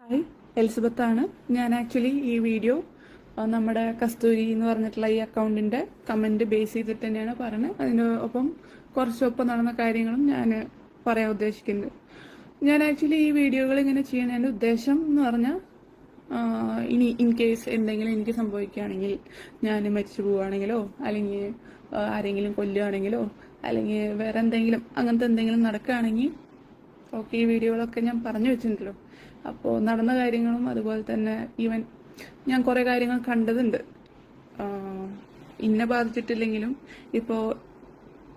Hi Elizabeth ആണ്. ഞാൻ actually ഈ വീഡിയോ നമ്മുടെ കസ്തൂരി എന്ന് പറഞ്ഞിട്ടുള്ള ഈ അക്കൗണ്ടിന്റെ കമന്റ് ബേസ് ചെയ്തിട്ട് തന്നെയാണ് പറയുന്നത്. അതിന് ഒപ്പം കുറച്ചൊപ്പം നടന്ന കാര്യങ്ങളും ഞാൻ പറയാൻ ഉദ്ദേശിക്കുന്നത് ഞാൻ ആക്ച്വലി ഈ വീഡിയോകൾ ഇങ്ങനെ ചെയ്യുന്നതിന്റെ ഉദ്ദേശം എന്ന് പറഞ്ഞാൽ ഇനി ഇൻ കേസ് എന്തെങ്കിലും എനിക്ക് സംഭവിക്കുകയാണെങ്കിൽ ഞാൻ മരിച്ചു പോവുകയാണെങ്കിലോ അല്ലെങ്കിൽ ആരെങ്കിലും കൊല്ലുകയാണെങ്കിലോ അല്ലെങ്കിൽ വേറെ എന്തെങ്കിലും അങ്ങനത്തെ എന്തെങ്കിലും നടക്കുകയാണെങ്കിൽ ഓക്കെ ഈ വീഡിയോകളൊക്കെ ഞാൻ പറഞ്ഞു വെച്ചിട്ടുണ്ടല്ലോ. അപ്പോൾ നടന്ന കാര്യങ്ങളും അതുപോലെ തന്നെ ഈവൻ ഞാൻ കുറേ കാര്യങ്ങൾ കണ്ടതുണ്ട്. ഇന്നെ ബാധിച്ചിട്ടില്ലെങ്കിലും ഇപ്പോൾ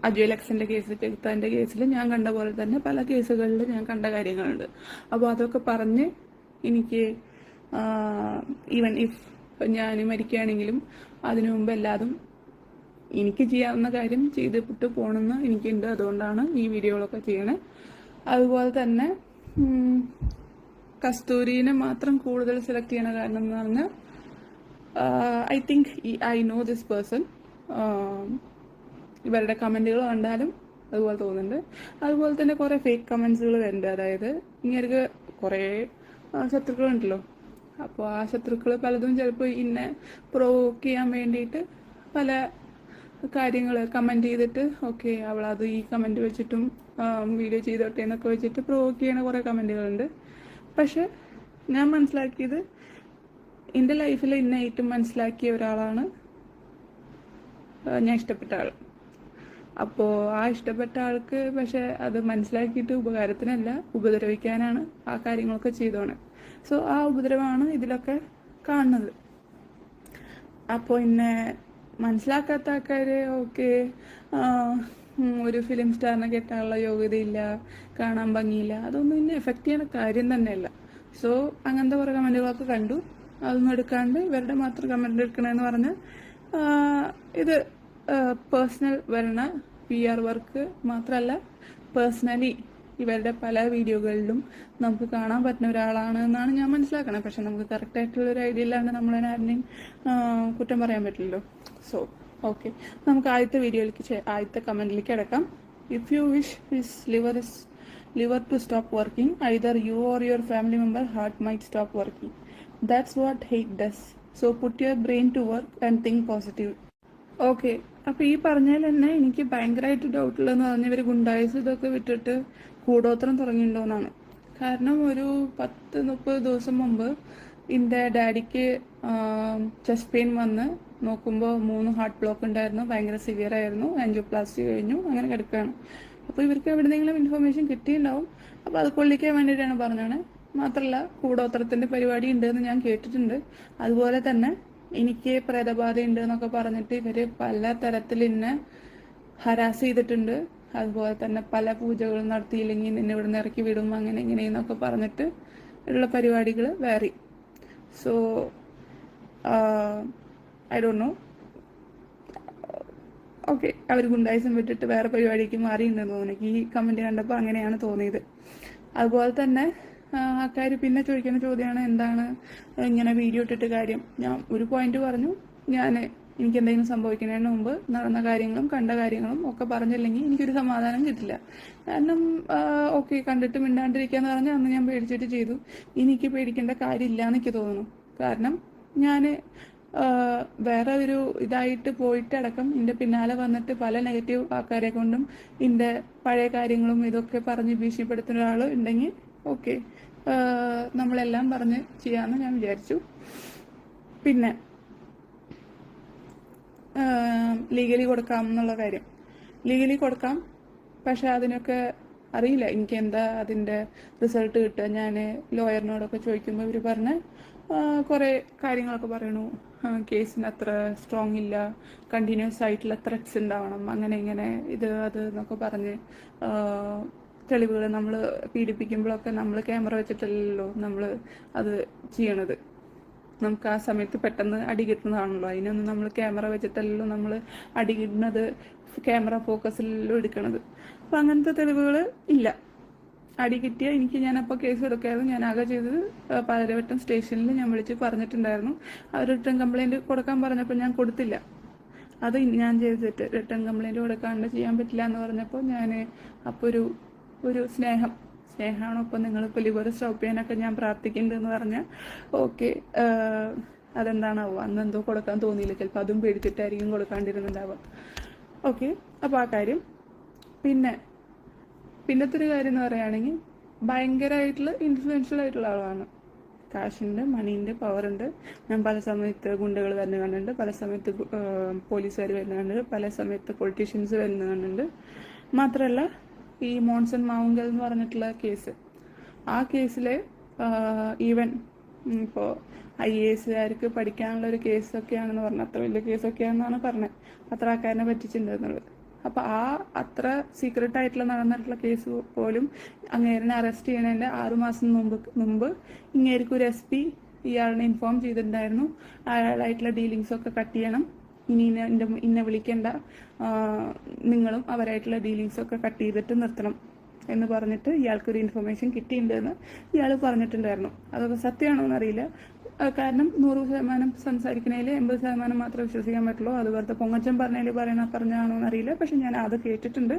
അജയ് ലക്സിന്റെ കേസ് ചെകുത്താന്റെ കേസിൽ ഞാൻ കണ്ട പോലെ തന്നെ പല കേസുകളിൽ ഞാൻ കണ്ട കാര്യങ്ങളുണ്ട്. അപ്പോൾ അതൊക്കെ പറഞ്ഞ് എനിക്ക് ഈവൻ ഇഫ് ഞാൻ മരിക്കുകയാണെങ്കിലും അതിനു മുമ്പ് എല്ലാതും എനിക്ക് ചെയ്യാവുന്ന കാര്യം ചെയ്തിട്ട് പോകണമെന്ന് എനിക്കുണ്ട് അതുകൊണ്ടാണ് ഈ വീഡിയോകളൊക്കെ ചെയ്യണേ. അതുപോലെ തന്നെ കസ്തൂരിനെ മാത്രം കൂടുതൽ സെലക്ട് ചെയ്യണ കാരണം എന്ന് പറഞ്ഞാൽ I think I know this person ഇവരുടെ കമന്റുകൾ കണ്ടാലും അതുപോലെ തോന്നുന്നുണ്ട്. അതുപോലെ തന്നെ കുറേ ഫേക്ക് കമൻസുകൾ വരുന്നുണ്ട്. അതായത് ഇങ്ങനെ കുറേ ശത്രുക്കളുണ്ടല്ലോ അപ്പോൾ ആ ശത്രുക്കൾ പലതും ചിലപ്പോൾ ഇന്നെ പ്രൊവോക്ക് ചെയ്യാൻ വേണ്ടിയിട്ട് പല കാര്യങ്ങൾ കമന്റ് ചെയ്തിട്ട് ഓക്കെ അവളത് ഈ കമന്റ് വെച്ചിട്ടും വീഡിയോ ചെയ്തോട്ടെ എന്നൊക്കെ വെച്ചിട്ട് പ്രൊവോക്ക് ചെയ്യണ കുറേ കമന്റുകളുണ്ട് പക്ഷെ ഞാൻ മനസ്സിലാക്കിയത് എന്റെ ലൈഫിൽ ഇന്ന ഏറ്റവും മനസ്സിലാക്കിയ ഒരാളാണ് ഞാൻ ഇഷ്ടപ്പെട്ട ആൾ. അപ്പോൾ ആ ഇഷ്ടപ്പെട്ട ആൾക്ക് പക്ഷെ അത് മനസ്സിലാക്കിയിട്ട് ഉപകാരത്തിനല്ല ഉപദ്രവിക്കാനാണ് ആ കാര്യങ്ങളൊക്കെ ചെയ്തോണെ. സോ ആ ഉപദ്രവമാണ് ഇതിലൊക്കെ കാണുന്നത്. അപ്പോൾ എന്നെ മനസ്സിലാക്കാത്ത ആൾക്കാർ ഓക്കെ ഒരു ഫിലിം സ്റ്റാറിനെ കെട്ടാനുള്ള യോഗ്യതയില്ല കാണാൻ ഭംഗിയില്ല അതൊന്നും എന്നെ എഫക്റ്റ് ചെയ്യുന്ന കാര്യം തന്നെയല്ല. സോ അങ്ങനത്തെ കുറേ കമന്റുകളൊക്കെ കണ്ടു. അതൊന്നും എടുക്കാണ്ട് ഇവരുടെ മാത്രം കമന്റ് എടുക്കണമെന്ന് പറഞ്ഞ് ആ, ഇത് പേഴ്സണൽ വരണ പി ആർ വർക്ക് മാത്രമല്ല പേഴ്സണലി ഇവരുടെ പല വീഡിയോകളിലും നമുക്ക് കാണാൻ പറ്റുന്ന ഒരാളാണ് എന്നാണ് ഞാൻ മനസ്സിലാക്കണത് പക്ഷെ നമുക്ക് കറക്റ്റ് ആയിട്ടുള്ള ഒരു ഐഡിയ ഇല്ലാണ്ട് നമ്മൾ ആരുടെയും കുറ്റം പറയാൻ പറ്റില്ലല്ലോ. സോ ഓക്കെ നമുക്ക് ആദ്യത്തെ വീഡിയോയിലേക്ക് ആദ്യത്തെ കമന്റിലേക്ക് അടക്കാം if you wish his liver is liver to stop working either you or your family member heart might stop working that's what hate does so put your brain to work and think positive okay അപ്പോൾ ഈ പറഞ്ഞാൽ തന്നെ എനിക്ക് ഭയങ്കരമായിട്ട് doubt ഉള്ളതെന്ന് പറഞ്ഞാൽ ഇവർ ഗുണ്ടായസ് ഇതൊക്കെ വിട്ടിട്ട് കൂടോത്രം തുടങ്ങിയിട്ടുണ്ടോന്നാണ്. കാരണം ഒരു പത്ത് മുപ്പത് ദിവസം മുമ്പ് എന്റെ ഡാഡിക്ക് ചെസ്റ്റ് പെയിൻ വന്ന് നോക്കുമ്പോൾ മൂന്ന് ഹാർട്ട് ബ്ലോക്ക് ഉണ്ടായിരുന്നു ഭയങ്കര സിവിയർ ആയിരുന്നു ആൻജിയോപ്ലാസ്റ്റി കഴിഞ്ഞു അങ്ങനെ കിടക്കുകയാണ്. അപ്പോൾ ഇവർക്ക് എവിടെയെങ്കിലും ഇൻഫർമേഷൻ കിട്ടിയിട്ടുണ്ടാവും. അപ്പോൾ അത് കൊള്ളിക്കാൻ വേണ്ടിയിട്ടാണ് പറഞ്ഞാണ് മാത്രമല്ല കൂടോത്രത്തിന്റെ പരിപാടി ഉണ്ട് എന്ന് ഞാൻ കേട്ടിട്ടുണ്ട്. അതുപോലെ തന്നെ എനിക്ക് പ്രേതബാധ ഉണ്ട് എന്നൊക്കെ പറഞ്ഞിട്ട് ഇവർ പല തരത്തിൽ എന്നെ ഹരാസ് ചെയ്തിട്ടുണ്ട്. അതുപോലെ തന്നെ പല പൂജകളും നടത്തിയില്ലെങ്കിൽ നിന്നെ ഇവിടുന്ന് ഇറക്കി വിടും അങ്ങനെ ഇങ്ങനെ എന്നൊക്കെ പറഞ്ഞിട്ട് ഉള്ള പരിപാടികൾ വേറി. So I don't know okay അവർ ഗുണ്ടായിസം വിട്ടിട്ട് വേറെ പരിപാടിക്ക് മാറിയിട്ടുണ്ടെന്ന് എനിക്ക് ഈ കമന്റ് കണ്ടപ്പോൾ അങ്ങനെയാണ് തോന്നിയത്. അതുപോലെ തന്നെ ആൾക്കാർ പിന്നെ ചോദിക്കുന്ന ചോദ്യമാണ് എന്താണ് ഇങ്ങനെ വീഡിയോ ഇട്ടിട്ട് കാര്യം? ഞാൻ ഒരു പോയിന്റ് പറഞ്ഞു. ഞാൻ എനിക്ക് എന്തെങ്കിലും സംഭവിക്കുന്നതിന് മുമ്പ് നടന്ന കാര്യങ്ങളും കണ്ട കാര്യങ്ങളും ഒക്കെ പറഞ്ഞില്ലെങ്കിൽ എനിക്കൊരു സമാധാനം കിട്ടില്ല. കാരണം ഓക്കെ കണ്ടിട്ട് മിണ്ടാണ്ടിരിക്കാന്ന് പറഞ്ഞാൽ അന്ന് ഞാൻ പേടിച്ചിട്ട് ചെയ്തു. എനിക്ക് പേടിക്കേണ്ട കാര്യമില്ല എനിക്ക് തോന്നുന്നു. കാരണം ഞാൻ വേറെ ഒരു ഇതായിട്ട് പോയിട്ടടക്കം എന്റെ പിന്നാലെ വന്നിട്ട് പല നെഗറ്റീവ് ആൾക്കാരെ കൊണ്ടും എന്റെ പഴയ കാര്യങ്ങളും ഇതൊക്കെ പറഞ്ഞ് ഭീഷണിപ്പെടുത്തുന്ന ഒരാൾ ഉണ്ടെങ്കിൽ ഓക്കെ നമ്മളെല്ലാം പറഞ്ഞ് ചെയ്യാമെന്ന് ഞാൻ വിചാരിച്ചു. പിന്നെ ലീഗലി കൊടുക്കാം എന്നുള്ള കാര്യം. ലീഗലി കൊടുക്കാം പക്ഷെ അതിനൊക്കെ അറിയില്ല. എനിക്ക് എന്താ അതിന്റെ റിസൾട്ട് കിട്ടുക? ഞാൻ ലോയറിനോടൊക്കെ ചോദിക്കുമ്പോൾ ഇവർ പറഞ്ഞ കുറേ കാര്യങ്ങളൊക്കെ പറയണു. കേസിന് അത്ര സ്ട്രോങ് ഇല്ല. കണ്ടിന്യൂസ് ആയിട്ടുള്ള ത്രെറ്റ്സ് ഉണ്ടാവണം. അങ്ങനെ ഇങ്ങനെ ഇത് അത് എന്നൊക്കെ പറഞ്ഞ് തെളിവുകൾ നമ്മൾ പീഡിപ്പിക്കുമ്പോഴൊക്കെ നമ്മൾ ക്യാമറ വെച്ചിട്ടല്ലല്ലോ നമ്മൾ അത് ചെയ്യണത്. നമുക്ക് ആ സമയത്ത് പെട്ടെന്ന് അടി കിട്ടുന്നതാണല്ലോ. അതിനൊന്നും നമ്മൾ ക്യാമറ വെച്ചിട്ടല്ലല്ലോ നമ്മൾ അടി കിട്ടുന്നത്. ക്യാമറ ഫോക്കസിൽ എടുക്കണത്. അപ്പം അങ്ങനത്തെ തെളിവുകൾ ഇല്ല. അടി കിട്ടിയ എനിക്ക് അപ്പൊ കേസ് എടുക്കായിരുന്നു. ഞാൻ ആകെ ചെയ്തത് പാലരവട്ടം സ്റ്റേഷനിൽ ഞാൻ വിളിച്ച് പറഞ്ഞിട്ടുണ്ടായിരുന്നു. അവർ റിട്ടേൺ കംപ്ലൈന്റ് കൊടുക്കാൻ പറഞ്ഞപ്പോൾ ഞാൻ കൊടുത്തില്ല. അത് ഞാൻ ചെയ്തിട്ട് റിട്ടേൺ കംപ്ലൈന്റ് കൊടുക്കാണ്ട് ചെയ്യാൻ പറ്റില്ല എന്ന് പറഞ്ഞപ്പോൾ ഞാൻ അപ്പോൾ ഒരു ഒരു സ്നേഹം സ്നേഹമാണോ ഇപ്പൊ നിങ്ങൾ ലിവർ സ്റ്റോപ്പ് ചെയ്യാനൊക്കെ ഞാൻ പ്രാർത്ഥിക്കുന്നുണ്ട് എന്ന് പറഞ്ഞാൽ ഓക്കെ അതെന്താണാവോ? അന്ന് എന്തോ കൊടുക്കാൻ തോന്നിയില്ല. ചിലപ്പോൾ അതും പേടിച്ചിട്ടായിരിക്കും കൊടുക്കാണ്ടിരുന്നുണ്ടാവുക. ഓക്കെ. അപ്പോൾ ആ കാര്യം. പിന്നെ പിന്നത്തെ ഒരു കാര്യം എന്ന് പറയുകയാണെങ്കിൽ ഭയങ്കരമായിട്ടുള്ള ഇൻഫ്ലുവൻഷ്യൽ ആയിട്ടുള്ള ആളാണ്. കാശുണ്ട് മണീന്റെ പവറുണ്ട് ഞാൻ പല സമയത്ത് ഗുണ്ടകൾ വരുന്ന കണ്ടുണ്ട് പല സമയത്ത് പോലീസുകാർ വരുന്ന കണ്ടുണ്ട് പല സമയത്ത് പൊളിറ്റീഷ്യൻസ് വരുന്ന കണ്ടുണ്ട് മാത്രമല്ല ഈ മോൺസൺ മാവുങ്കൽ എന്ന് പറഞ്ഞിട്ടുള്ള കേസ് ആ കേസിൽ ഈവൻ ഇപ്പോൾ ഐ എ എസുകാർക്ക് പഠിക്കാനുള്ള ഒരു കേസൊക്കെയാണെന്ന് പറഞ്ഞു അത്ര വലിയ കേസൊക്കെയാണെന്നാണ് പറഞ്ഞത്. അത്ര ആൾക്കാരനെ പറ്റിച്ചിട്ടുണ്ടെന്നുള്ളത് അപ്പോൾ ആ അത്ര സീക്രട്ട് ആയിട്ടുള്ള നടന്നിട്ടുള്ള കേസ് പോലും അങ്ങേരനെ അറസ്റ്റ് ചെയ്യണതിന്റെ ആറുമാസം മുമ്പ് മുമ്പ് ഇങ്ങേർക്ക് ഒരു എസ് പി ഇയാളിനെ ഇൻഫോം ചെയ്തിട്ടുണ്ടായിരുന്നു. അയാളായിട്ടുള്ള ഡീലിങ്സ് ഒക്കെ കട്ട് ചെയ്യണം. ഇനി ഇന്ന ഇന്നെ വിളിക്കേണ്ട. നിങ്ങളും അവരായിട്ടുള്ള ഡീലിങ്സ് ഒക്കെ കട്ട് ചെയ്തിട്ട് നിർത്തണം. എന്ന് പറഞ്ഞിട്ട് ഇയാൾക്കൊരു ഇൻഫർമേഷൻ കിട്ടിയിട്ടുണ്ടെന്ന് ഇയാൾ പറഞ്ഞിട്ടുണ്ടായിരുന്നു. അതൊക്കെ സത്യമാണോ എന്നറിയില്ല. കാരണം നൂറ് ശതമാനം സംസാരിക്കുന്നതിൽ എൺപത് ശതമാനം മാത്രമേ വിശ്വസിക്കാൻ പറ്റുള്ളൂ. അത് വെറുതെ പൊങ്ങച്ചൻ പറഞ്ഞതിൽ പറയണ പറഞ്ഞാണോ എന്നറിയില്ല. പക്ഷെ ഞാൻ അത് കേട്ടിട്ടുണ്ട്.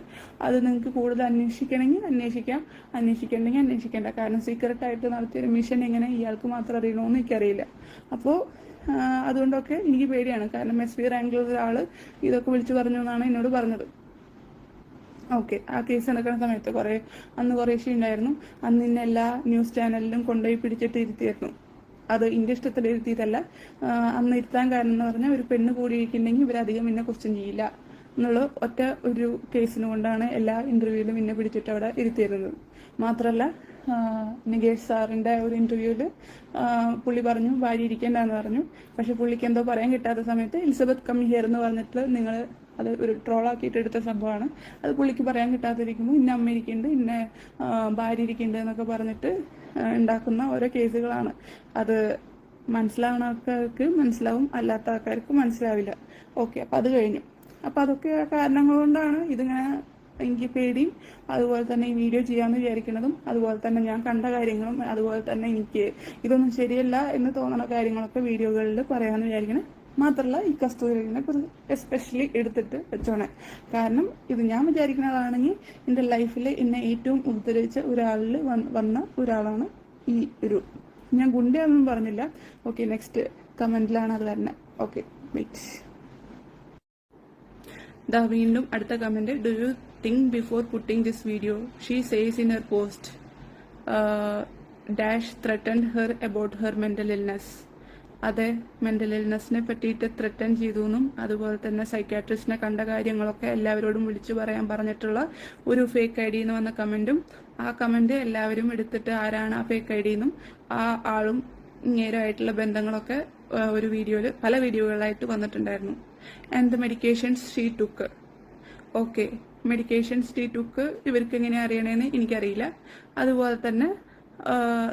അത് നിങ്ങൾക്ക് കൂടുതൽ അന്വേഷിക്കണമെങ്കിൽ അന്വേഷിക്കാം. അന്വേഷിക്കണമെങ്കിൽ അന്വേഷിക്കേണ്ട. കാരണം സീക്രട്ട് ആയിട്ട് നടത്തിയൊരു മിഷൻ എങ്ങനെ ഇയാൾക്ക് മാത്രം അറിയണമെന്ന് എനിക്കറിയില്ല. അപ്പോൾ അതുകൊണ്ടൊക്കെ എനിക്ക് പേടിയാണ്. കാരണം എസ് പി റാങ്കിലുള്ള ഒരാൾ ഇതൊക്കെ വിളിച്ചു പറഞ്ഞു എന്നാണ് എന്നോട് പറഞ്ഞത്. ഓക്കെ. ആ കേസ് നടക്കുന്ന സമയത്ത് കുറേ അന്ന് കുറേ ഇഷ്യൂ ഉണ്ടായിരുന്നു അന്ന് ഇന്ന എല്ലാ ന്യൂസ് ചാനലിലും കൊണ്ടുപോയി പിടിച്ചിട്ട് ഇരുത്തിയായിരുന്നു. അത് ഇന്റെ ഇഷ്ടത്തിൽ ഇരുത്തിയിട്ടല്ല. അന്ന് ഇരുത്താൻ കാരണം എന്ന് പറഞ്ഞാൽ ഒരു പെണ്ണ് കൂടിയിരിക്കുന്നുണ്ടെങ്കിൽ അധികം എന്നെ ക്വസ്റ്റ്യൻ ചെയ്യില്ല എന്നുള്ള ഒറ്റ ഒരു കേസിന് കൊണ്ടാണ് എല്ലാ ഇന്റർവ്യൂവിലും എന്നെ പിടിച്ചിട്ട് അവിടെ ഇരുത്തിയിരുന്നത്. മാത്രമല്ല നികേഷ് സാറിന്റെ ഒരു ഇന്റർവ്യൂവിൽ പുള്ളി പറഞ്ഞു ഭാര്യ ഇരിക്കേണ്ടെന്ന് പറഞ്ഞു. പക്ഷെ പുള്ളിക്ക് എന്തോ പറയാൻ കിട്ടാത്ത സമയത്ത് എലിസബത്ത് കം ഹിയർ എന്ന് പറഞ്ഞിട്ട് നിങ്ങൾ അത് ഒരു ട്രോളാക്കിയിട്ട് എടുത്ത സംഭവമാണ്. അത് പുള്ളിക്ക് പറയാൻ കിട്ടാതിരിക്കുമ്പോൾ ഇന്ന അമ്മ ഇരിക്കുന്നുണ്ട് ഇന്ന ഭാര്യ ഇരിക്കുന്നുണ്ട് എന്നൊക്കെ പറഞ്ഞിട്ട് ഉണ്ടാക്കുന്ന ഓരോ കേസുകളാണ്. അത് മനസ്സിലാവുന്ന ആൾക്കാർക്ക് മനസ്സിലാവും അല്ലാത്ത ആൾക്കാർക്ക് മനസ്സിലാവില്ല. ഓക്കെ അപ്പം അത് കഴിഞ്ഞു. അപ്പം അതൊക്കെ കാരണങ്ങൾ കൊണ്ടാണ് ഇതിങ്ങനെ എനിക്ക് പേടിയും അതുപോലെ തന്നെ ഈ വീഡിയോ ചെയ്യാമെന്ന് വിചാരിക്കുന്നതും അതുപോലെ തന്നെ ഞാൻ കണ്ട കാര്യങ്ങളും അതുപോലെ തന്നെ എനിക്ക് ഇതൊന്നും ശരിയല്ല എന്ന് തോന്നുന്ന കാര്യങ്ങളൊക്കെ വീഡിയോകളിൽ പറയാമെന്ന് വിചാരിക്കണം. മാത്രമല്ല ഈ കസ്തൂരിനെ കുറിച്ച് എസ്പെഷ്യലി എടുത്തിട്ട് വെച്ചോണേ. കാരണം ഇത് ഞാൻ വിചാരിക്കുന്നതാണെങ്കിൽ എന്റെ ലൈഫിൽ എന്നെ ഏറ്റവും ഉദ്ധരിച്ച ഒരാളിൽ വന്ന ഒരാളാണ് ഈ ഒരു ഞാൻ ഗുണ്ടയാണെന്നും പറഞ്ഞില്ല. ഓക്കെ നെക്സ്റ്റ് കമന്റിലാണ് അത് വരുന്നത് ഓക്കെ വെയിറ്റ് ദാ വീണ്ടും അടുത്ത comment do you think before putting this video she says in her post dash threatened her about her mental illness അതെ മെന്റൽ ഇൽനെസ്സിനെ പറ്റിയിട്ട് ത്രെറ്റൻ ചെയ്തു എന്നും അതുപോലെ തന്നെ സൈക്കാട്രിസ്റ്റിനെ കണ്ട കാര്യങ്ങളൊക്കെ എല്ലാവരോടും വിളിച്ചു പറയാൻ പറഞ്ഞിട്ടുള്ള ഒരു ഫേക്ക് ഐ ഡി എന്ന് വന്ന കമന്റും ആ കമന്റ് എല്ലാവരും എടുത്തിട്ട് ആരാണ് ആ ഫേക്ക് ഐ ഡി എന്നും ആ ആളും ഇങ്ങേരുമായിട്ടുള്ള ബന്ധങ്ങളൊക്കെ ഒരു വീഡിയോയിൽ പല വീഡിയോകളായിട്ട് വന്നിട്ടുണ്ടായിരുന്നു. And the medications she took okay medications she took ഇവർക്ക് എങ്ങനെ അറിയണേന്ന് എനിക്കറിയില്ല. അതുപോലെ തന്നെ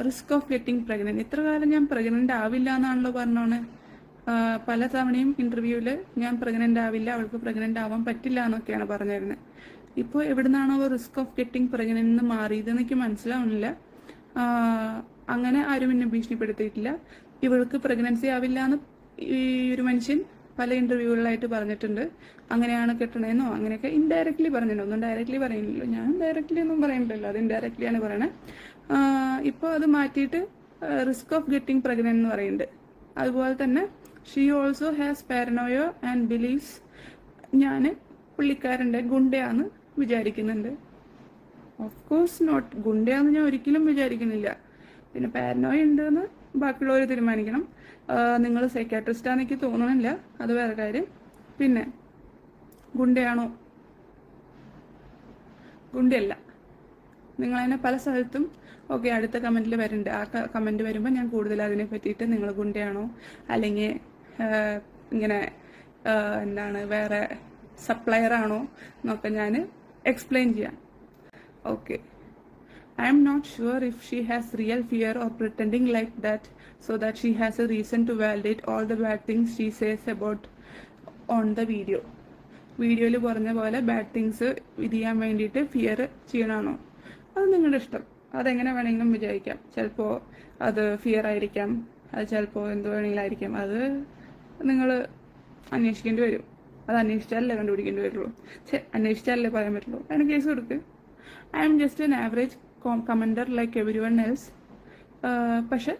റിസ്ക് ഓഫ് ഗെറ്റിംഗ് പ്രഗ്നന്റ് ഇത്ര കാലം ഞാൻ പ്രഗ്നന്റ് ആവില്ല എന്നാണല്ലോ പറഞ്ഞോണ്. പല തവണയും ഇന്റർവ്യൂവിൽ ഞാൻ പ്രഗ്നന്റ് ആവില്ല അവൾക്ക് പ്രഗ്നന്റ് ആവാൻ പറ്റില്ല എന്നൊക്കെയാണ് പറഞ്ഞിരുന്നത് ഇപ്പോൾ എവിടുന്നാണോ റിസ്ക് ഓഫ് ഗെറ്റിംഗ് പ്രഗ്നന്റ് എന്ന് മാറിയതെന്ന് എനിക്ക് മനസ്സിലാവുന്നില്ല. അങ്ങനെ ആരും എന്നെ ഭീഷണിപ്പെടുത്തിയിട്ടില്ല. ഇവൾക്ക് പ്രഗ്നൻസി ആവില്ല എന്ന് ഈ ഒരു മനുഷ്യൻ പല ഇന്റർവ്യൂകളിലായിട്ട് പറഞ്ഞിട്ടുണ്ട്. അങ്ങനെയാണ് കിട്ടണേന്നോ? അങ്ങനെയൊക്കെ ഇൻഡയറക്ട്ലി പറഞ്ഞിട്ടുണ്ടോ. ഒന്നും ഡയറക്ട്ലി പറയുന്നില്ലല്ലോ. ഞാൻ ഡയറക്ട്ലി ഒന്നും പറയുന്നില്ലല്ലോ അത് ഇൻഡയറക്ട്ലിയാണ് പറയണേ. ഇപ്പോൾ അത് മാറ്റിയിട്ട് റിസ്ക് ഓഫ് ഗെറ്റിംഗ് പ്രഗ്നൻ എന്ന് പറയുന്നുണ്ട്. അതുപോലെ തന്നെ she also has paranoia and believes ഞാൻ പുള്ളിക്കാരന്റെ ഗുണ്ടയാന്ന് വിചാരിക്കുന്നുണ്ട്. ഓഫ് കോഴ്സ് നോട്ട് ഗുണ്ടയാന്ന് ഞാൻ ഒരിക്കലും വിചാരിക്കുന്നില്ല. പിന്നെ പാരനോയ ഉണ്ടെന്ന് ബാക്കിയുള്ളവർ തീരുമാനിക്കണം. നിങ്ങൾ സൈക്കാട്രിസ്റ്റാന്ന് എനിക്ക് തോന്നണില്ല. അത് വേറെ കാര്യം. പിന്നെ ഗുണ്ടയാണോ? ഗുണ്ടയല്ല. നിങ്ങളതിനെ പല സ്ഥലത്തും ഓക്കെ അടുത്ത കമന്റിൽ വരുന്നുണ്ട് ആ കമന്റ് വരുമ്പോൾ ഞാൻ കൂടുതൽ അതിനെ പറ്റിയിട്ട് നിങ്ങൾ ഗുണ്ടയാണോ? അല്ലെങ്കിൽ ഇങ്ങനെ എന്താണ് വേറെ സപ്ലയർ ആണോ എന്നൊക്കെ ഞാൻ എക്സ്പ്ലെയിൻ ചെയ്യാം. Okay. I'm not sure if she has real fear or pretending like that so that she has a reason to validate all the bad things she says about on the video വീഡിയോയിൽ പറഞ്ഞ പോലെ bad things ഇത് ചെയ്യാൻ വേണ്ടിയിട്ട് fear ചെയ്യണമാണോ അത് നിങ്ങളുടെ ഇഷ്ടം. അതെങ്ങനെ വേണമെങ്കിലും വിചാരിക്കാം. ചിലപ്പോൾ അത് ഫിയർ ആയിരിക്കാം. അത് ചിലപ്പോൾ എന്ത് വേണമെങ്കിലും ആയിരിക്കാം അത് നിങ്ങൾ അന്വേഷിക്കേണ്ടി വരും. അത് അന്വേഷിച്ചാലല്ലേ കണ്ടുപിടിക്കേണ്ടി വരുള്ളൂ. അന്വേഷിച്ചാലല്ലേ പറയാൻ പറ്റുള്ളൂ. അതിന് കേസ് കൊടുക്ക്. I'm just an average commenter like everyone else പക്ഷെ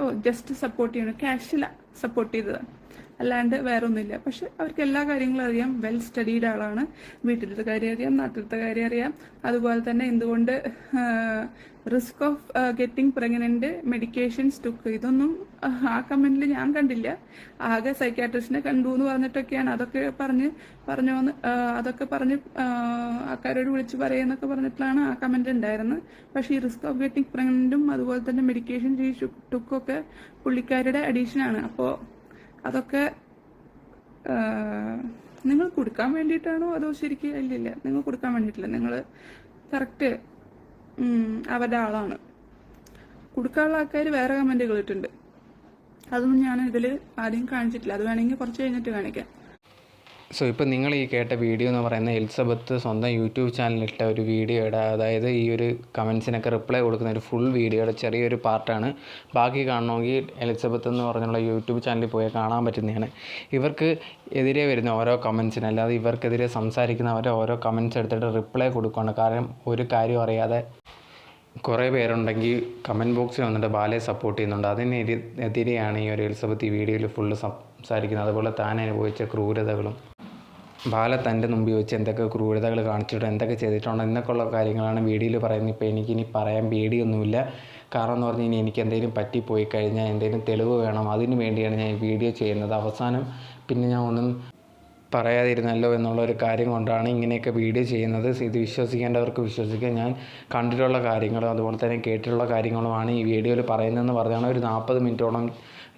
ഓ ജസ്റ്റ് സപ്പോർട്ട് ചെയ്യണം. ക്യാഷില സപ്പോർട്ട് ചെയ്തത്. അല്ലാണ്ട് വേറെ ഒന്നുമില്ല പക്ഷെ അവർക്ക് എല്ലാ കാര്യങ്ങളും അറിയാം. വെൽ സ്റ്റഡീഡ് ആളാണ്. വീട്ടിലത്തെ കാര്യം അറിയാം നാട്ടിലത്തെ കാര്യം അറിയാം. അതുപോലെ തന്നെ എന്തുകൊണ്ട് risk of getting pregnant medications took ഇതൊന്നും ആ കമന്റിൽ ഞാൻ കണ്ടില്ല. ആകെ സൈക്കാട്രിസ്റ്റിനെ കണ്ടു എന്ന് പറഞ്ഞിട്ടൊക്കെയാണ്. അതൊക്കെ പറഞ്ഞ് പറഞ്ഞു വന്ന് അതൊക്കെ പറഞ്ഞ് ആൾക്കാരോട് വിളിച്ച് പറയുന്നൊക്കെ പറഞ്ഞിട്ടാണ് ആ കമന്റ് ഉണ്ടായിരുന്നത്. പക്ഷേ ഈ റിസ്ക് ഓഫ് ഗെറ്റിംഗ് പ്രഗ്നന്റും അതുപോലെ തന്നെ മെഡിക്കേഷൻ ടുക്കൊക്കെ പുള്ളിക്കാരുടെ അഡീഷനാണ് അപ്പോൾ അതൊക്കെ നിങ്ങൾ കൊടുക്കാൻ വേണ്ടിയിട്ടാണോ അതോ ശരിക്കും ഇല്ലില്ല നിങ്ങൾ കൊടുക്കാൻ വേണ്ടിയിട്ടില്ല. നിങ്ങൾ കറക്റ്റ് അവരുടെ ആളാണ്. കൊടുക്കാനുള്ള ആൾക്കാർ വേറെ കമന്റുകൾ ഇട്ടിട്ടുണ്ട്. അതൊന്നും ഞാൻ ഇതിൽ ആദ്യം കാണിച്ചിട്ടില്ല. അത് വേണമെങ്കിൽ കുറച്ച് കഴിഞ്ഞിട്ട് കാണിക്കാം. സോ ഇപ്പോൾ നിങ്ങൾ ഈ കേട്ട വീഡിയോ എന്ന് പറയുന്നത് എലിസബത്ത് സ്വന്തം യൂട്യൂബ് ചാനലിലിട്ട ഒരു വീഡിയോയുടെ അതായത് ഈ ഒരു കമൻസിനൊക്കെ റിപ്ലൈ കൊടുക്കുന്ന ഒരു ഫുൾ വീഡിയോയുടെ ചെറിയൊരു പാർട്ടാണ് ബാക്കി കാണണമെങ്കിൽ എലിസബത്ത് എന്ന് പറഞ്ഞുള്ള യൂട്യൂബ് ചാനലിൽ പോയി കാണാൻ പറ്റുന്നതാണ്. ഇവർക്ക് എതിരെ വരുന്ന ഓരോ കമൻസിന് അല്ലാതെ ഇവർക്കെതിരെ സംസാരിക്കുന്നവരെ ഓരോ കമൻസ് എടുത്തിട്ട് റിപ്ലൈ കൊടുക്കുകയാണ്. കാരണം ഒരു കാര്യം അറിയാതെ കുറേ പേരുണ്ടെങ്കിൽ കമന്റ് ബോക്സിൽ വന്നിട്ട് ബാലയെ സപ്പോർട്ട് ചെയ്യുന്നുണ്ട്. അതിനെതിരെയാണ് ഈ ഒരു എലിസബത്ത് ഈ വീഡിയോയിൽ ഫുള്ള് സംസാരിക്കുന്നത്. അതുപോലെ താൻ അനുഭവിച്ച ക്രൂരതകളും ബാല തന്റെ മുമ്പിൽ വെച്ച് എന്തൊക്കെ ക്രൂരതകൾ കാണിച്ചിട്ടോ എന്തൊക്കെ ചെയ്തിട്ടുണ്ടോ എന്നൊക്കെയുള്ള കാര്യങ്ങളാണ് വീഡിയോയിൽ പറയുന്നത്. ഇപ്പോൾ എനിക്കിനി പറയാൻ പേടിയൊന്നുമില്ല. കാരണം എന്ന് പറഞ്ഞാൽ കഴിഞ്ഞാൽ എനിക്ക് എന്തെങ്കിലും പറ്റിപ്പോയി കഴിഞ്ഞാൽ എന്തെങ്കിലും തെളിവ് വേണം. അതിനു വേണ്ടിയാണ് ഞാൻ ഈ വീഡിയോ ചെയ്യുന്നത്. അവസാനം പിന്നെ ഞാൻ ഒന്നും പറയാതിരുന്നല്ലോ എന്നുള്ള ഒരു കാര്യം കൊണ്ടാണ് ഇങ്ങനെയൊക്കെ വീഡിയോ ചെയ്യുന്നത്. ഇത് വിശ്വസിക്കേണ്ടവർക്ക് വിശ്വസിക്കാം. ഞാൻ കണ്ടിട്ടുള്ള കാര്യങ്ങളും അതുപോലെ തന്നെ കേട്ടിട്ടുള്ള കാര്യങ്ങളുമാണ് ഈ വീഡിയോയിൽ പറയുന്നതെന്ന് പറഞ്ഞാണ് ഒരു നാൽപ്പത് മിനിറ്റോളം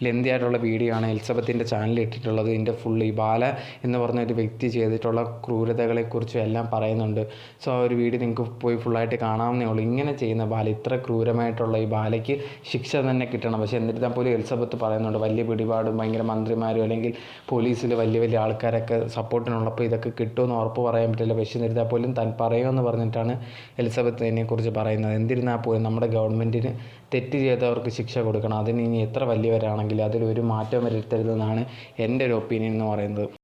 ലെന്തി ആയിട്ടുള്ള വീഡിയോ ആണ് എലിസബത്തിന്റെ ചാനലിൽ ഇട്ടിട്ടുള്ളത്. ഇതിന്റെ ഫുൾ ഈ ബാല എന്ന് പറഞ്ഞ ഒരു വ്യക്തി ചെയ്തിട്ടുള്ള ക്രൂരതകളെക്കുറിച്ചും എല്ലാം പറയുന്നുണ്ട്. സോ ആ ഒരു വീഡിയോ നിങ്ങൾക്ക് പോയി ഫുള്ളായിട്ട് കാണാവുന്നേ ഉള്ളൂ. ഇങ്ങനെ ചെയ്യുന്ന ബാല ഇത്ര ക്രൂരമായിട്ടുള്ള ഈ ബാലയ്ക്ക് ശിക്ഷ തന്നെ കിട്ടണം. പക്ഷേ എന്നിരുന്നാൽ പോലും എലിസബത്ത് പറയുന്നുണ്ട് വലിയ പിടിപാടും ഭയങ്കര മന്ത്രിമാരും അല്ലെങ്കിൽ പോലീസിൽ വലിയ വലിയ ആൾക്കാരൊക്കെ സപ്പോർട്ടിനുള്ളപ്പോൾ ഇതൊക്കെ കിട്ടുമെന്ന് ഉറപ്പ് പറയാൻ പറ്റില്ല. പക്ഷേ എന്നിരുന്നാൽ പോലും താൻ പറയുമെന്ന് പറഞ്ഞിട്ടാണ് എലിസബത്ത് ഇതിനെക്കുറിച്ച് പറയുന്നത്. എന്നിരുന്നാൽ പോലും നമ്മുടെ ഗവൺമെന്റിന് തെറ്റ് ചെയ്തവർക്ക് ശിക്ഷ കൊടുക്കണം. അതിന് ഇനി എത്ര വലിയവരാണെങ്കിലും അതിലൊരു ഒരു മാറ്റം വരുത്തരുതെന്നാണ് എന്റെ ഒരു ഒപ്പീനിയൻ എന്ന് പറയുന്നത്.